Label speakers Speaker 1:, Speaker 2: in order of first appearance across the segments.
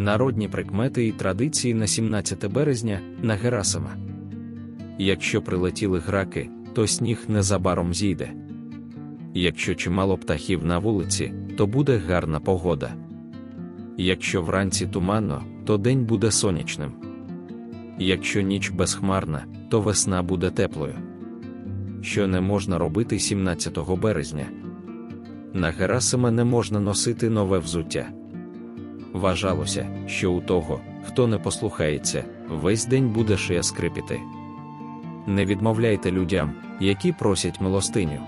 Speaker 1: Народні прикмети і традиції на 17 березня на Герасима. Якщо прилетіли граки, то сніг незабаром зійде. Якщо чимало птахів на вулиці, то буде гарна погода. Якщо вранці туманно, то день буде сонячним. Якщо ніч безхмарна, то весна буде теплою. Що не можна робити 17 березня? На Герасима не можна носити нове взуття. Вважалося, що у того, хто не послухається, весь день буде шия скрипіти. Не відмовляйте людям, які просять милостиню.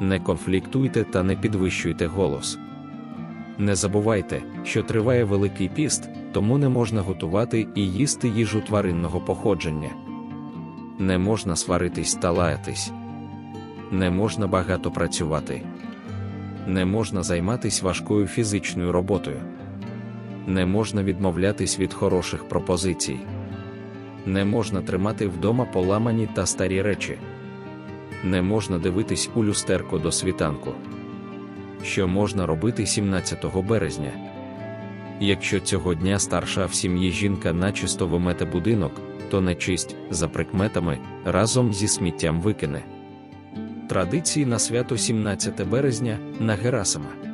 Speaker 1: Не конфліктуйте та не підвищуйте голос. Не забувайте, що триває Великий піст, тому не можна готувати і їсти їжу тваринного походження. Не можна сваритись та лаятись. Не можна багато працювати. Не можна займатися важкою фізичною роботою. Не можна відмовлятись від хороших пропозицій. Не можна тримати вдома поламані та старі речі. Не можна дивитись у люстерко до світанку. Що можна робити 17 березня? Якщо цього дня старша в сім'ї жінка начисто вимете будинок, то нечисть, за прикметами, разом зі сміттям викине. Традиції на свято 17 березня на Герасима.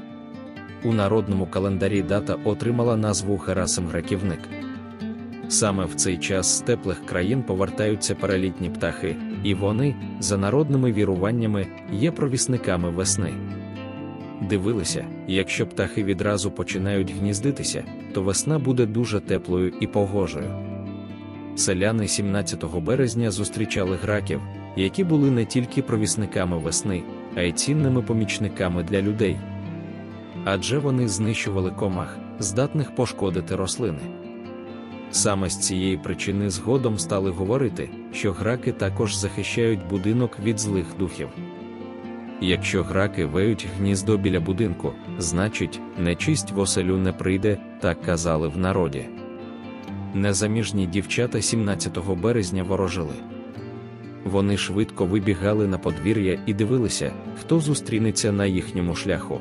Speaker 1: У народному календарі дата отримала назву Герасим Граківник. Саме в цей час з теплих країн повертаються перелітні птахи, і вони, за народними віруваннями, є провісниками весни. Дивилися, якщо птахи відразу починають гніздитися, то весна буде дуже теплою і погожою. Селяни 17 березня зустрічали граків, які були не тільки провісниками весни, а й цінними помічниками для людей. Адже вони знищували комах, здатних пошкодити рослини. Саме з цієї причини згодом стали говорити, що граки також захищають будинок від злих духів. Якщо граки веють гніздо біля будинку, значить, нечисть в оселю не прийде, так казали в народі. Незаміжні дівчата 17 березня ворожили. Вони швидко вибігали на подвір'я і дивилися, хто зустрінеться на їхньому шляху.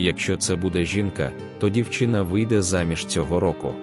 Speaker 1: Якщо це буде жінка, то дівчина вийде заміж цього року.